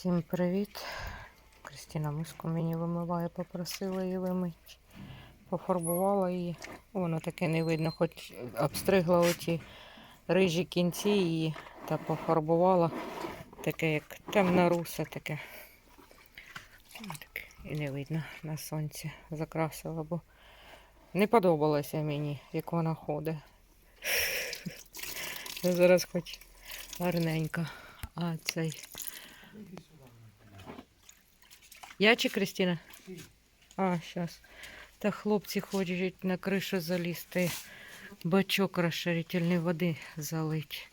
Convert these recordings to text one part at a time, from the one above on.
Всім привіт. Кристина миску мені вимиває, попросила її вимити. Пофарбувала її. Воно таке не видно, хоч обстригла оті рижі кінці її та пофарбувала. Таке, як темна руса таке. І не видно на сонці. Закрасила, бо не подобалося мені, як вона ходить. Зараз хоч гарненько. А цей. Я чи Кристина? А, зараз. Та хлопці хочуть на кришу залізти, бачок розширительної води залить.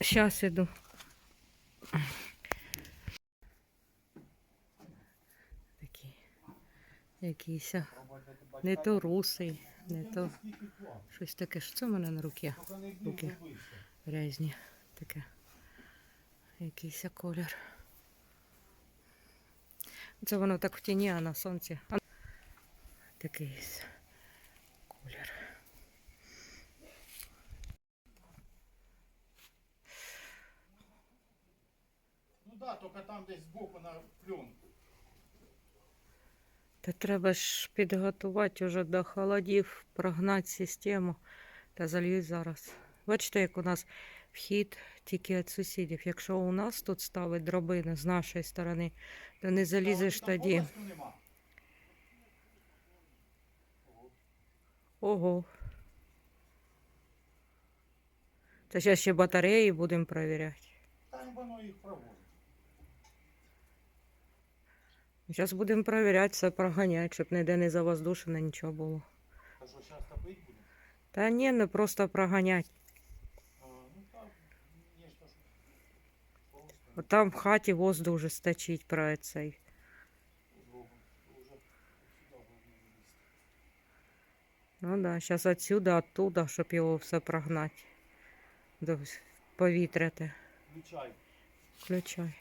Зараз іду. Такий. Якийсь. а, Не то русий, не то щось таке. Що це в мене на руці? Руки грязні. Таке. Якийсь колір. Це воно так в тіні, а на сонці. Такий колір. Ну да, только там десь збоку на пленку. Та треба ж підготувати уже до холодів, прогнати систему та залью зараз. Бачите, як у нас вхід тільки від сусідів. Якщо у нас тут ставить дробина з нашої сторони, то не залізеш тоді. Ого. Та зараз ще батареї будемо перевіряти. Там воно їх проводить. Зараз будемо перевіряти, все проганяти, щоб ніде не завоздушено, нічого було. А що, зараз топить буде? Та ні, не просто проганяти. А, ну так, є що ж. Повністю От там в хаті воздух вже стачить про цей. Ну да, зараз отсюда, оттуда, щоб його все прогнати. До повітря. Включай. Включай.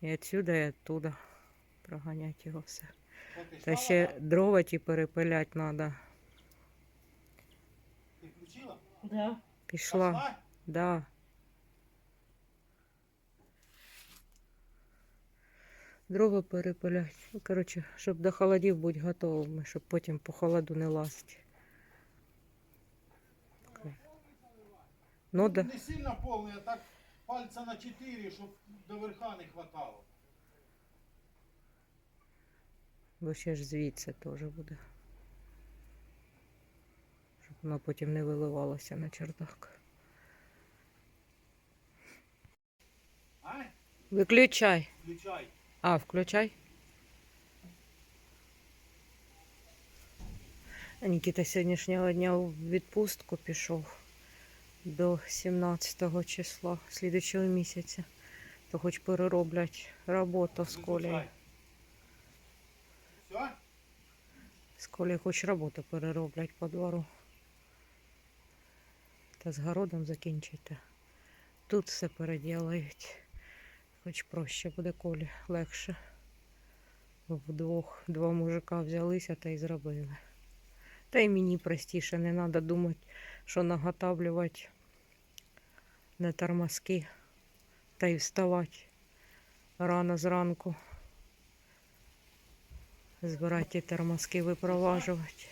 І отсюда, і оттуда. Проганять його все. Ти Та ще да? дрова ті перепилять треба. Ти включила? Да. Пішла. Пошла? Да. Дрова перепилять. Ну, коротше, щоб до холодів бути готовими, щоб потім по холоду не лазити. Ну да. Не сильно повний, а так пальця на 4, щоб до верха не хватало. Бо ще ж звідси теж буде. Воно потім не виливалося на чердак. Виключай. Включай. А, включай. А Нікіта сьогоднішнього дня у відпустку пішов до 17 числа слідучого місяця. То хоч перероблять роботу з Колею. З Колею хоч роботу перероблять по двору. Та з городом закінчити. Тут все переділають. Хоч проще буде Колі, легше. Вдвох два мужика взялися та й зробили. Та й мені простіше, не треба думати, що наготавлювати на тормозки та й вставати рано зранку. Збирати тормозки, випроваджувати.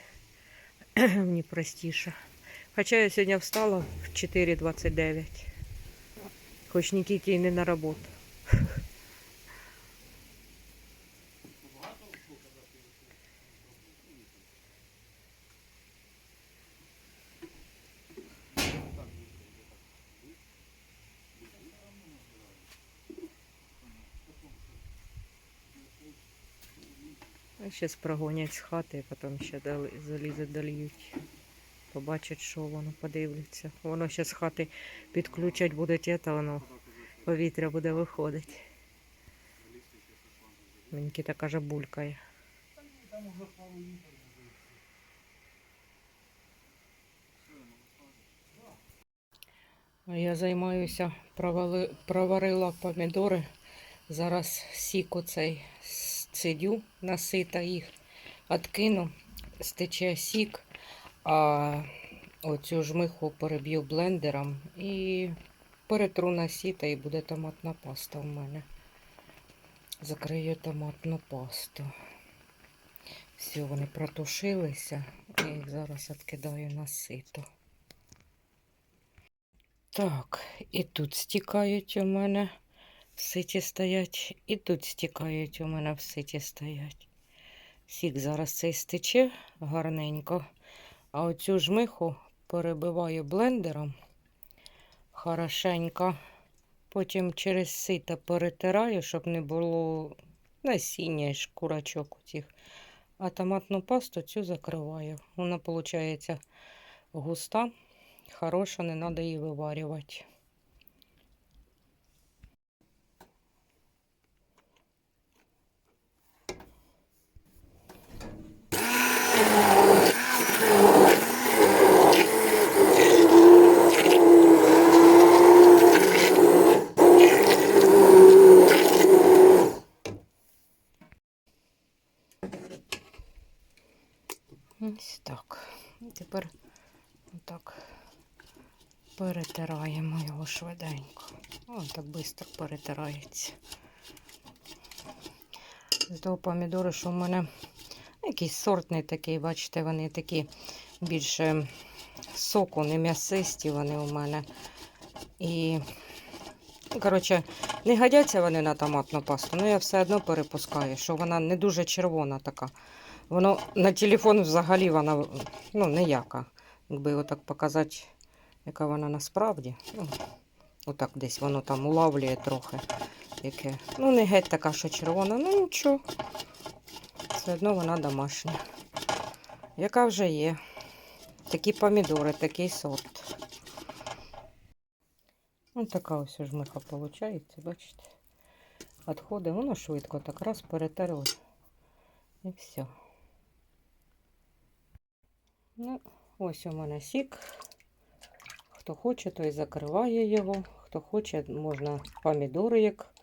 Мені простіше. Хоча я сьогодні встала в 4.29. Хоч Нікіті і не на роботу. Зараз прогонять з хати, і потім ще залізуть, дольють. Побачать, що воно, подивляться. Воно ще з хати підключать будуть, це воно повітря буде виходити. Мені Кіта каже, булькає. Я займаюся, провали, проварила помідори. Зараз сік оцей цедю, насита їх, откину, стече сік, а оцю жмиху переб'ю блендером і перетру на сіта і буде томатна паста в мене. Закрию томатну пасту. Все, вони протушилися. Я їх зараз відкидаю на сито. Так, і тут стікають у мене в ситі стоять, і тут стікають у мене в ситі стоять. Сік зараз цей стече гарненько. А оцю жмиху перебиваю блендером хорошенько. Потім через сито перетираю, щоб не було насіння і шкурачок у цих. А томатну пасту цю закриваю. Вона виходить густа, хороша, не треба її виварювати. Ось так. Тепер так перетираємо його швиденько. О, так швидко перетирається. З того помідори, що в мене якийсь сортний такий, бачите, вони такі більше соку, не м'ясисті вони у мене. І, ну, коротше, не годяться вони на томатну пасту, але я все одно перепускаю, що вона не дуже червона така. Воно на телефон взагалі вона ну, ніяка. Якби отак показати, яка вона насправді. Ну, отак десь воно там улавлює трохи. Яке. Ну, не геть така, що червона, ну нічого. Все одно вона домашня. Яка вже є. Такі помідори, такий сорт. Ось така ось жмиха виходить, бачите? Отходи, воно швидко так раз перетерли. І все. Ну, ось у мене сік. Хто хоче, той закриває його. Хто хоче, можна помідори як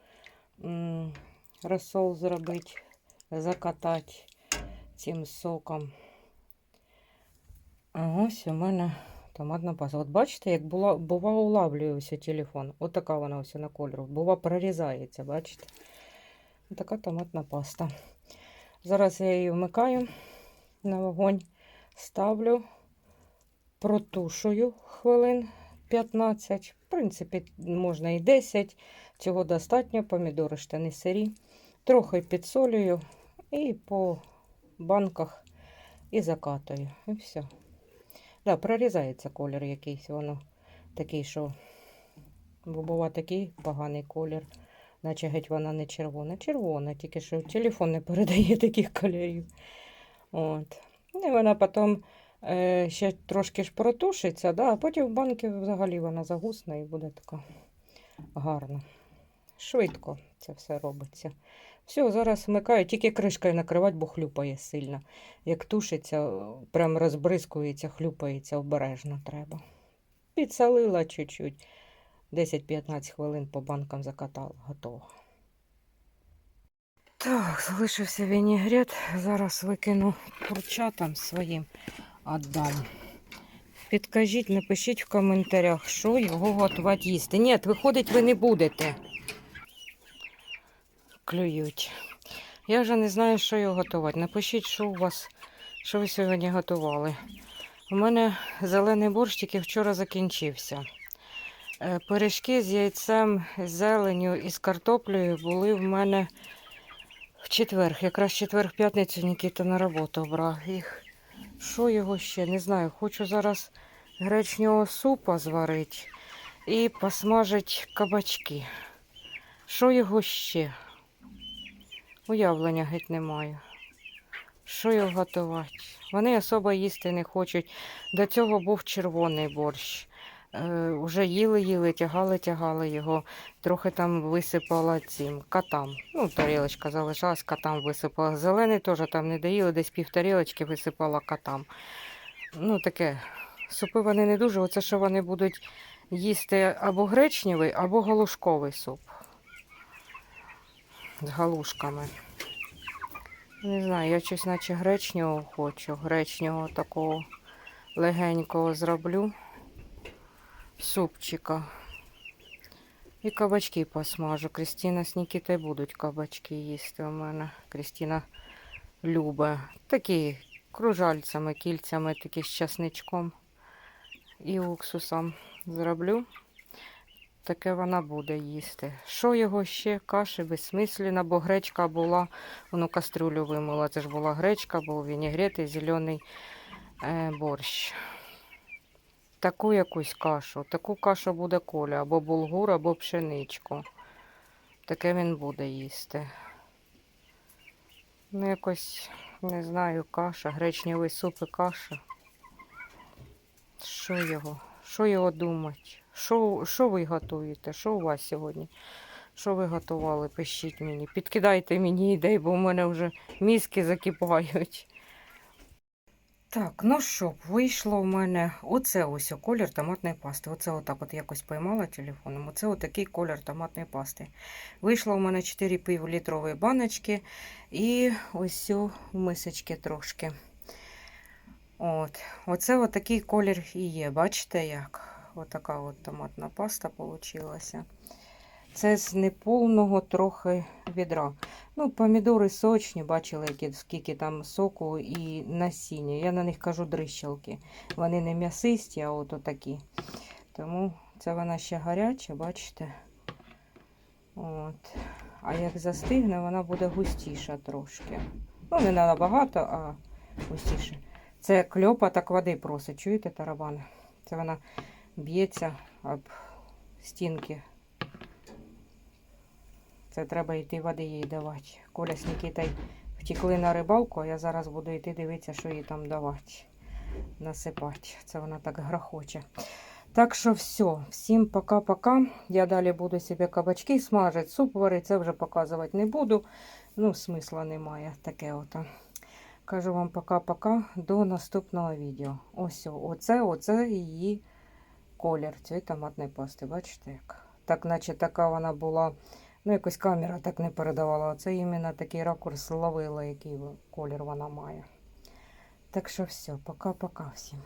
розсол зробити, закатати цим соком. А ось у мене томатна паста. От бачите, як була, бува улавлюється телефон. От така вона ось на кольору. Бува прорізається, бачите? Така томатна паста. Зараз я її вмикаю на вогонь ставлю, протушую хвилин 15. В принципі, можна і 10. Цього достатньо. Помідори штани сирі. Трохи підсолюю і по банках і закатую. І все. Да, прорізається колір якийсь. Воно такий, що бо бува такий поганий колір. Наче геть вона не червона. Червона, тільки що телефон не передає таких кольорів. От. І вона потім е, ще трошки ж протушиться, да, а потім в банки взагалі вона загусне і буде така гарна. Швидко це все робиться. Все, зараз вмикаю, тільки кришкою накривати, бо хлюпає сильно. Як тушиться, прям розбризкується, хлюпається, обережно треба. Підсолила чуть-чуть. 10-15 хвилин по банкам закатала, готово. Так, залишився вінігрет. Зараз викину курчатам своїм віддам. Підкажіть, напишіть в коментарях, що його готувати їсти. Ні, виходить, ви не будете. Клюють. Я вже не знаю, що його готувати. Напишіть, що у вас, що ви сьогодні готували. У мене зелений борщ тільки вчора закінчився. Е, Пиріжки з яйцем, з зеленю і з картоплею були в мене в четвер. Якраз четвер в п'ятницю Нікіта на роботу брав їх. Що його ще? Не знаю. Хочу зараз гречнього супа зварити і посмажити кабачки. Що його ще? Уявлення геть не маю. Що його готувати? Вони особо їсти не хочуть. До цього був червоний борщ. Е, уже їли, їли, тягали, тягали його. Трохи там висипала цим котам. Ну, тарілочка залишалась, котам висипала. Зелений теж там не доїли, десь пів тарілочки висипала котам. Ну, таке. Супи вони не дуже. Оце що вони будуть їсти або гречневий, або галушковий суп. З галушками. Не знаю, я щось наче гречнього хочу. Гречнього такого легенького зроблю. Супчика. І кабачки посмажу. Крістіна з Нікітою будуть кабачки їсти у мене. Крістіна любить. Такі кружальцями, кільцями, такі з часничком і уксусом зроблю. Таке вона буде їсти. Що його ще? Каші безсмислена, бо гречка була, воно кастрюлю вимила. Це ж була гречка, був вінігрет і зелений е, борщ. Таку якусь кашу. Таку кашу буде Коля, або булгур, або пшеничку. Таке він буде їсти. Ну, якось, не знаю, каша, гречневий суп і каша. Що його? Що його думати? Що, що ви готуєте? Що у вас сьогодні? Що ви готували? Пишіть мені. Підкидайте мені ідей, бо у мене вже мізки закипають. Так, ну що, вийшло в мене оце ось колір томатної пасти. Оце отак от якось поймала телефоном. Оце отакий колір томатної пасти. Вийшло у мене 4 півлітрові баночки і ось у мисочки трошки. От. Оце отакий колір і є. Бачите як? Отака от томатна паста получилася. Це з неповного трохи відра. Ну, помідори сочні, бачили, які, скільки там соку і насіння. Я на них кажу дрищалки. Вони не м'ясисті, а от отакі. Тому це вона ще гаряча, бачите? От. А як застигне, вона буде густіша трошки. Ну, не набагато, а густіше. Це кльопа так води просить. Чуєте, тарабани? Це вона б'ється об стінки. Це треба йти води їй давати. Коля з Нікітою втекли на рибалку, а я зараз буду йти дивитися, що їй там давати. Насипати. Це вона так грохоче. Так що все. Всім пока-пока. Я далі буду собі кабачки смажити, суп варити. Це вже показувати не буду. Ну, смисла немає. Таке ото. Кажу вам пока-пока. До наступного відео. Ось, оце, оце її колір цієї томатної пасти. Бачите як? Так, наче така вона була. Ну, якось камера так не передавала. Це іменно такий ракурс ловила, який колір вона має. Так що все, пока-пока всім.